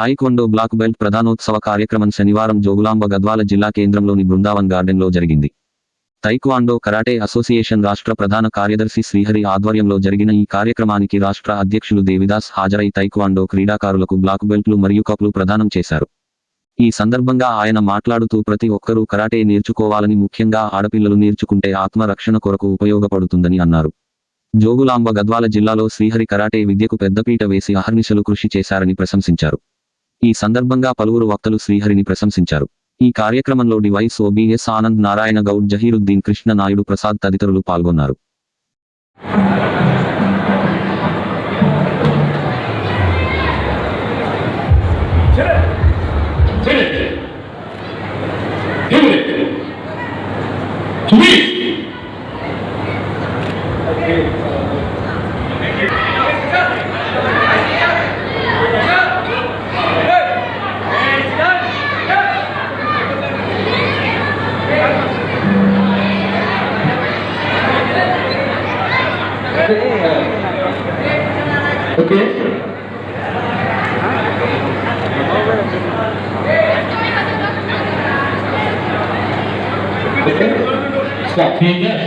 తాయిక్వొండో black belt ప్రధానోత్సవ కార్యక్రమం శనివారం జోగులాంబ గద్వాల జిల్లా కేంద్రంలోని బృందావన్ గార్డెన్లో జరిగింది. తైక్వాండో కరాటే అసోసియేషన్ రాష్ట్ర ప్రధాన కార్యదర్శి శ్రీహరి ఆధ్వర్యంలో జరిగిన ఈ కార్యక్రమానికి రాష్ట్ర అధ్యక్షులు దేవిదాస్ హాజరై తైక్వాండో క్రీడాకారులకు బ్లాక్ బెల్ట్లు మరియు కప్లు ప్రదానం చేశారు. ఈ సందర్భంగా ఆయన మాట్లాడుతూ ప్రతి ఒక్కరూ కరాటే నేర్చుకోవాలని ముఖ్యంగా ఆడపిల్లలు నేర్చుకుంటే ఆత్మరక్షణ కొరకు ఉపయోగపడుతుందని అన్నారు. జోగులాంబ గద్వాల జిల్లాలో శ్రీహరి కరాటే విద్యకు పెద్దపీట వేసి అహర్నిశలు కృషి చేశారని ప్రశంసించారు. ఈ సందర్భంగా పలువురు వక్తలు శ్రీహరిని ప్రశంసించారు. ఈ కార్యక్రమంలో డివైస్ ఓబీఎస్ ఆనంద్ నారాయణ గౌడ్ జహీరుద్దీన్ కృష్ణ నాయుడు ప్రసాద్ తదితరులు పాల్గొన్నారు. Okay Stop. Take it.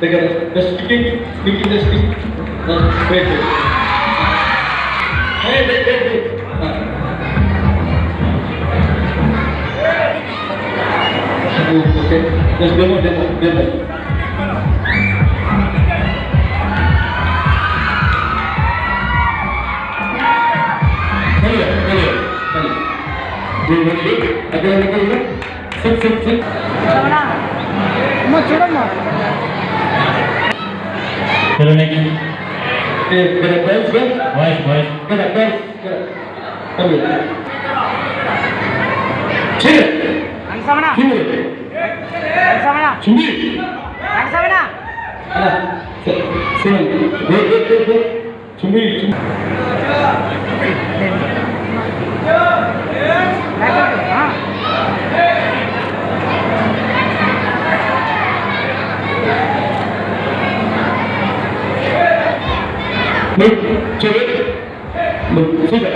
Take it. Just kick it. Kick it. Just kick it. Break. Hey. Ah. Okay. Just demo, demo, demo. चलो लेकिन मेरा बॉयस बॉयस बॉयस मेरा बॉयस कभी ठीक अंसावना अंसावना सुनिए अंसावना सुनिए देख देख देख chuẩn bị chuẩn mình chưa biết mình suy nghĩ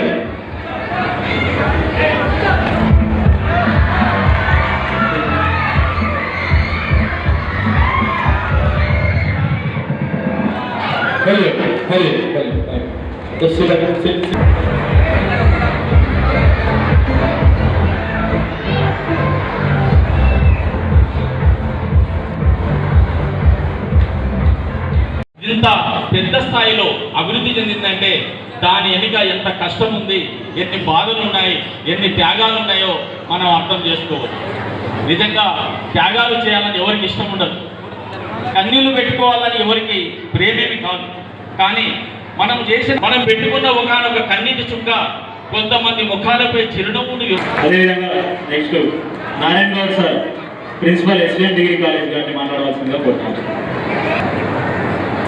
Hayır, hayır. ఇంత పెద్ద స్థాయిలో అభివృద్ధి చెందిందంటే దాని వెనుక ఎంత కష్టం ఉంది ఎన్ని బాధలు ఉన్నాయి ఎన్ని త్యాగాలు ఉన్నాయో మనం అర్థం చేసుకోవచ్చు. నిజంగా త్యాగాలు చేయాలని ఎవరికి ఇష్టం ఉండదు కన్నీళ్ళు పెట్టుకోవాలని ఎవరికి ప్రేమేమి కాదు. కానీ మనం చేసిన మనం పెట్టుకున్న ఒకనొక కన్నీటి చుక్క కొంతమంది ముఖాలపై చిరునవ్వును అదేవిధంగా next Narayana Goud sir principal SVN degree college గారిని మాట్లాడవలసిందిగా కోరుతున్నాను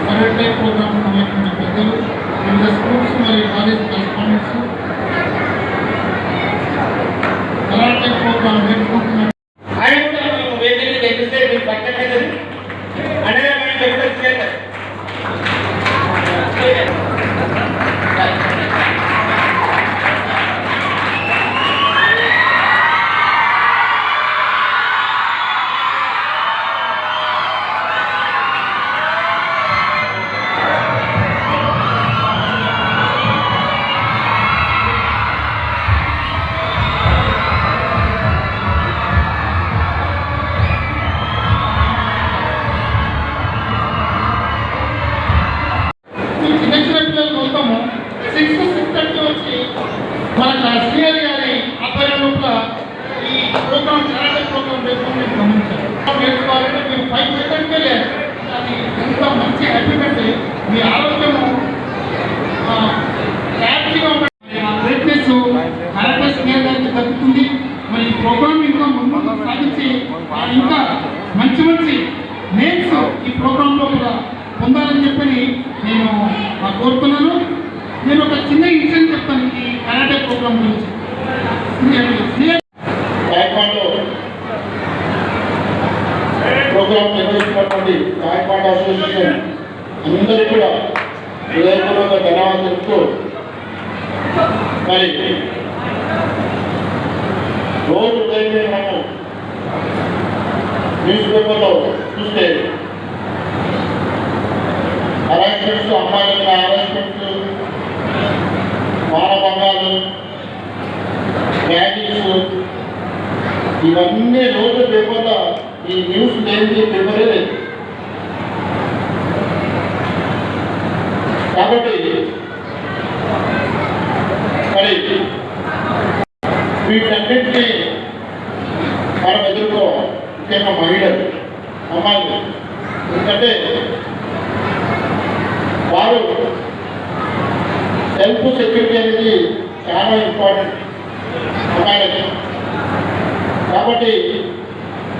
కరాటే ప్రోగ్రామ్ సంబంధించిన పెద్దలు వివిధ స్కూల్స్ మరియు కాలేజ్ కరెస్పాండెంట్స్ కరాటే ప్రోగ్రామ్ నేర్చుకుంటున్న ఆయన కూడా మేము వేదిక మీద ఎక్కిస్తే మీకు పక్కన అవుతుంది అనేది మనం చెప్పేది చేయాలి ఈ నిర్వహిస్తున్నటువంటి తాయిక్వాండో అసోసియేషన్ అందరూ కూడా హృదయపూర్వక ధన్యవాదాలు చెప్తూ మరి రోజు ఉదయమే మనము న్యూస్ పేపర్లో చూస్తే అరేంజ్మెంట్స్ అమ్మాయిల అరేంజ్మెంట్స్ హరాస్మెంట్స్ మానభంగాలు ర్యాగింగ్స్ ఇవన్నీ రోజు పేపర్లో ఈ న్యూస్ లేని పేపరే లేదు. కాబట్టి మరి వీటన్నింటినీ మనం ఎదుర్కో ముఖ్యంగా మహిళలు అమ్మాయిలు. ఎందుకంటే వారు సెల్ఫ్ సెక్యూరిటీ అనేది చాలా ఇంపార్టెంట్ అమ్మాయిలకి. కాబట్టి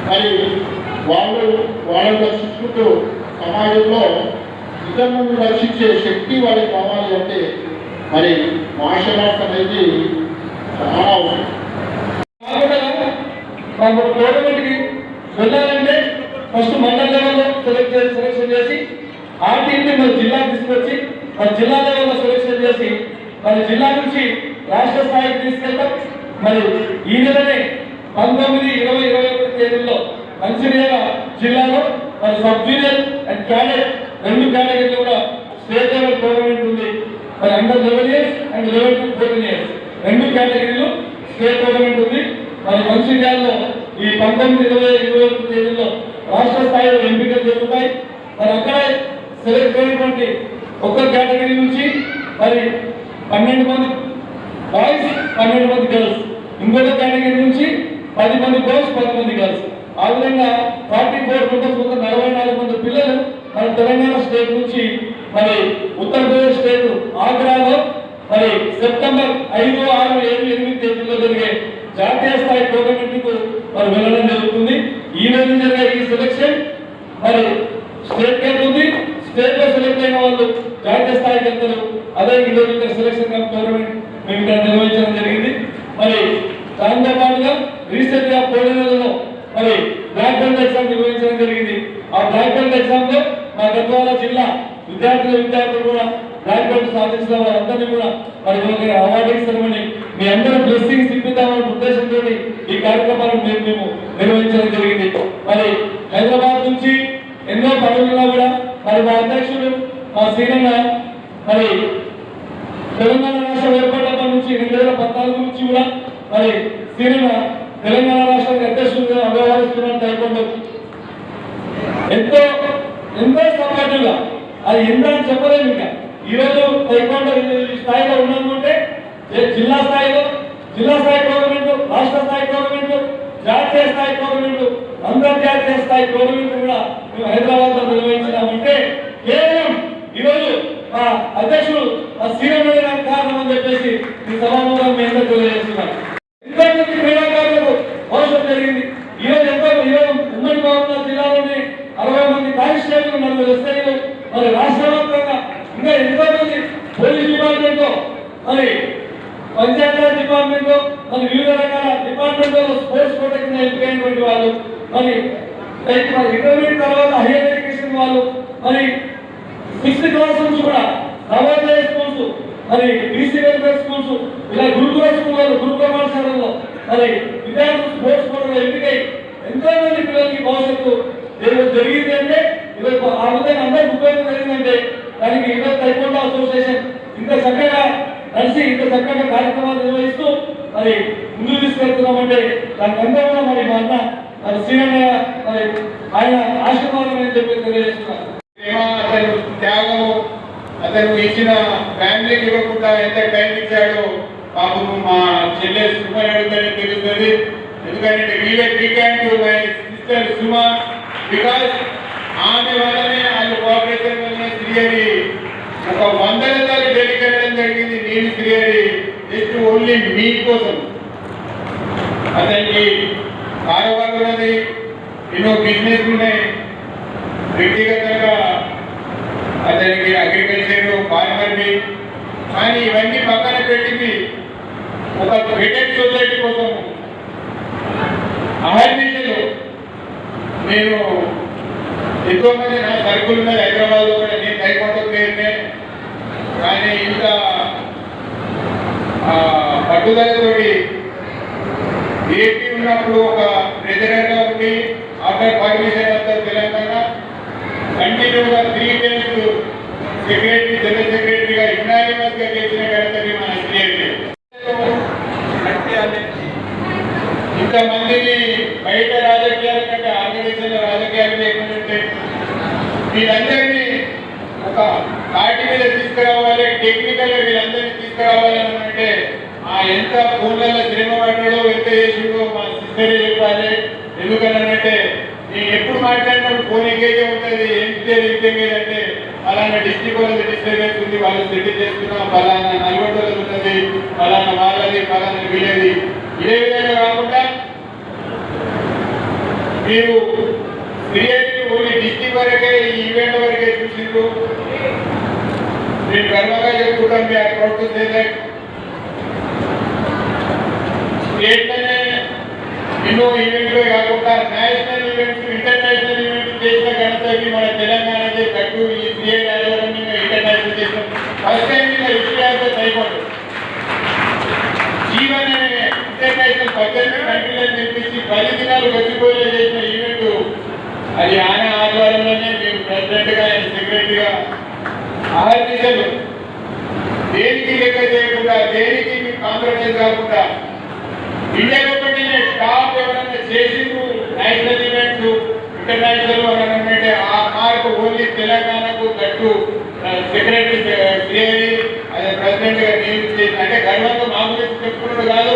మరి వాళ్ళు వాళ్ళని రక్షించుకుంటూ సమాజంలో ఇతరులను రక్షించే శక్తి వాళ్ళకి కావాలి అంటే మరి మార్షల్ ఆర్ట్స్ అనేది చాలా అవసరం. మాకు టోర్నమెంట్కి వెళ్ళాలంటే ఫస్ట్ మండల లెవెల్లో సెలెక్ట్ చేసి సెలెక్షన్ చేసి ఆ టీంని మన జిల్లాకు తీసుకొచ్చి మన జిల్లా లెవెల్లో సెలెక్షన్ చేసి మన జిల్లా నుంచి రాష్ట్ర స్థాయికి తీసుకెళ్తాం. మరి ఈ నెలనే పంతొమ్మిది ఇరవై ఇరవై ఒకటి మంచిర్యాల జిల్లాలో మరి సబ్ జూనియర్ అండ్ క్యాడెట్ రెండు కేటగిరీలు కూడా స్టేట్ లెవెల్ టోర్నమెంట్ ఉంది. మరి under eleven years and eleven to fourteen years రెండు కేటగిరీలు స్టేట్ టోర్నమెంట్ ఉంది. మరి మంచిర్యాలలో ఈ పంతొమ్మిది ఇరవై ఇరవై ఒకటి తేదీల్లో రాష్ట్ర స్థాయిలో ఎంపికలు జరుగుతాయి. మరి అక్కడే సెలెక్ట్ అయినటువంటి ఒక్క కేటగిరీ నుంచి మరి పన్నెండు మంది బాయ్స్ పన్నెండు మంది గర్ల్స్ ఇంకొక కేటగిరీ పది మంది బాయ్స్ పది మంది గర్ల్స్. ఆ విధంగా ఫార్టీ ఫోర్ మెంబర్స్ మొత్తం నలభై నాలుగు మంది పిల్లలు మన తెలంగాణ స్టేట్ నుంచి మరి ఉత్తరప్రదేశ్ స్టేట్ ఆగ్రాలో మరి సెప్టెంబర్ ఐదు ఆరు ఏడు ఎనిమిది తేదీల్లో జరిగే జాతీయ స్థాయి టోర్నమెంట్కు మరి వెళ్ళడం జరుగుతుంది. ఈ రోజు జరిగే ఈ సెలక్షన్ మరి స్టేట్ గేట్ ఉంది స్టేట్లో సెలెక్ట్ అయిన వాళ్ళు జాతీయ స్థాయికి వెళ్తారు అదే ఈ రోజు ఇక్కడ సెలక్షన్ కప్ టోర్నమెంట్ మేము ఇక్కడ నిర్వహించడం జరిగింది మరి దాంతో పాటుగా రీసెంట్గా పోటీ నెలలో మరి బ్లాక్ బెల్ట్ ఎగ్జామ్ నిర్వహించడం జరిగింది ఆ బ్లాక్ బెల్ట్ ఎగ్జామ్లో మా గద్వాల జిల్లా విద్యార్థుల విద్యార్థులు కూడా బ్లాక్ బెల్ట్ సాధించిన వారందరినీ కూడా మరి ఒక అవార్డింగ్ సెరమనీ మీ అందరూ బ్లెస్సింగ్స్ ఇప్పిద్దామనే ఉద్దేశంతో ఈ కార్యక్రమాలను మేము మేము నిర్వహించడం జరిగింది. మరి హైదరాబాద్ నుంచి ఎన్నో పనులున్నా కూడా మరి మా అధ్యక్షుడు మా శ్రీరంగ మరి తెలంగాణ రాష్ట్రం ఏర్పడినప్పటి నుంచి రెండు వేల పద్నాలుగు నుంచి కూడా మరి శ్రీరంగ తెలంగాణ రాష్ట్రానికి అధ్యక్షుడిగా వ్యవహరిస్తున్న టైకోండో ఎంతో ఎంతో సపోర్టివ్గా అది ఎంత అని చెప్పలేము ఇంకా. ఈరోజు టైకోండో స్థాయిలో ఉన్నామంటే జిల్లా స్థాయిలో జిల్లా స్థాయి టోర్నమెంట్ రాష్ట్ర స్థాయి టోర్నమెంట్ జాతీయ స్థాయి టోర్నమెంట్ అంతర్జాతీయ స్థాయి టోర్నమెంట్ కూడా మేము హైదరాబాద్లో నిర్వహించినామంటే కేవలం ఈరోజు మా అధ్యక్షుడు మా శ్రీరంగ కారణం అని చెప్పేసి ఈ సభాముఖంగా మీ అందరూ తెలియజేస్తున్నాం ఎంతో మంది క్రీడాకారులకు భవిష్యత్తు జరిగింది ఈ రోజు ఎంతో ఈరోజు ఉమ్మడి గోదావరి జిల్లాలోనే అరవై మంది కానిస్టేబుల్ నలుగురు ఎస్ఐలు మరి రాష్ట్ర వ్యాప్తంగా ఇంకా ఎంతో మంది పోలీస్ డిపార్ట్మెంట్లో మరి పంచాయతీరాజ్ డిపార్ట్మెంట్ మరి వివిధ రకాల డిపార్ట్మెంట్ స్పోర్ట్స్ కోట కింద ఎంపికైనటువంటి వాళ్ళు మరి లైక్ మరి ఇంటర్మీడియట్ తర్వాత హైయర్ ఎడ్యుకేషన్ వాళ్ళు మరి సిక్స్త్ క్లాస్ నుంచి కూడా నవోదయ స్కూల్స్ మరి బీసీ వెల్ఫేర్ స్కూల్స్ ఇలా గురుకుల స్కూల్లో గురుకుల పాఠశాలలో మరి విద్యార్థులు స్పోర్ట్స్ కోటలో ఎంపికై ఎంతో మంది పిల్లలకి భవిష్యత్తు ఏదో జరిగింది అంటే ఈరోజు ఆ విధంగా అందరికి ఉపయోగం జరిగిందంటే దానికి ఈరోజు టైకోండో అసోసియేషన్ ఇంత చక్కగా కలిసి ఇంత చక్కగా కార్యక్రమాలు నిర్వహిస్తూ మరి ముందుకు తీసుకెళ్తున్నామంటే దానికి అంతా కూడా మరి మా అన్న మరి శ్రీరంగ మరి ఆయన ఆశీర్వాదం అని చెప్పి తెలియజేస్తున్నారు. ప్రేమ అతను త్యాగము అతను ఇచ్చిన ఫ్యామిలీకి ఇవ్వకుండా ఎంత టైం ఇచ్చాడో పాపం మా చెల్లె సుమ అడుగుతానే తెలుస్తుంది. ఎందుకంటే వీవే weekend my sister Suma because ఆమె వల్లనే వాళ్ళు కోఆపరేషన్ వల్లనే శ్రీహరి ఒక వందల సార్లు డెలిక్ జరిగింది. నేను శ్రీహరి జస్ట్ ఓన్లీ మీ కోసం. అతనికి కారోబార్ ఉన్నది ఎన్నో బిజినెస్ ఉన్నాయి. వ్యక్తిగతంగా అతనికి అగ్రికల్చర్ ఫార్మర్ని కానీ ఇవన్నీ పక్కన పెట్టింది. ఒక క్రికెట్ సొసైటీ కోసం. అహర్నిశలు నేను ఎంతో మంది నా సరుకులు ఉన్నది హైదరాబాద్లో కూడా నేను కైకోట పేరునే కానీ ఇంత ఆ, పట్టుదలతోటి ఏపీ ఉన్నప్పుడు ఒక ట్రెజరర్గా ఉండి ఆఫ్టర్ పర్మిషన్ ఆఫ్ తెలంగాణ కంటిన్యూగా త్రీ డేస్ సెక్రటరీ జనరల్ సెక్రటరీగా యునానిమస్ చేసిన ఘనతని మన సిఐటి ఇంతమందిని బయట రాజకీయాల కంటే ఆంధ్రదేశంలో రాజకీయాలు లేకుంటే వీళ్ళందరినీ ఒక పార్టీ మీద తీసుకురావాలి టెక్నికల్గా వీళ్ళందరినీ తీసుకురావాలి అని అంటే ఆ ఎంత ఫోన్లలో శ్రమ పడ్డాడో ఎంత చేసిండో మా సిస్టరే చెప్పాలి. ఎందుకనంటే నేను ఎప్పుడు మాట్లాడినప్పుడు ఫోన్ ఎంగేజ్ ఉంటుంది ఏం చేయాలి ఏం చేయాలంటే ఫలానా డిస్ట్రిక్ట్ వాళ్ళది డిస్టర్బెన్స్ ఉంది వాళ్ళు సెటిల్ చేస్తున్నాం పలానా నల్గొండ వాళ్ళది ఉన్నది ఫలానా వాళ్ళది పలానా వీళ్ళది. ఇదే విధంగా కాకుండా మీరు క్రియేటివ్ ఓన్లీ డిస్ట్రిక్ట్ వరకే ఈవెంట్ వరకే చూసిండ్రు. నేను గర్వంగా చెప్పుకుంటాం మీ ప్రొడక్ట్ స్టేట్లోనే ఎన్నో ఈవెంట్లే కాకుండా నేషనల్ ఈవెంట్స్ ఇంటర్నేషనల్ ఈవెంట్స్ చేసిన ఘనతకి మన తెలంగాణకి గట్టు ఈ సిఐ ఇంటర్నేషనల్ చేసిన ఫస్ట్ టైం ఇలా హిస్టరీ సైకోండి జీవన్ అనే ఇంటర్నేషనల్ పద్దెనిమిది కంట్రీలను తెప్పించి పది దినాలు గడిచిపోయేలా చేసిన ఈవెంట్ అది ఆయన ఆధ్వర్యంలోనే మేము ప్రెసిడెంట్గా ఆయన సెక్రటరీగా ఆహర్నిశలు దేనికి లెక్క చేయకుండా దేనికి మీకు కాంప్రమైజ్ కాకుండా? ఇండియా ఒకటి టాప్ ఎవరైనా చేసిండ్రు నేషనల్ ఈవెంట్స్ ఇంటర్నేషనల్ అంటే ఆ మార్క్ ఓన్లీ తెలంగాణకు గట్టు సెక్రటరీ ప్రెసిడెంట్గా నియమించి అంటే గర్వంగా మా గురించి చెప్పుకున్నాడు కాదు.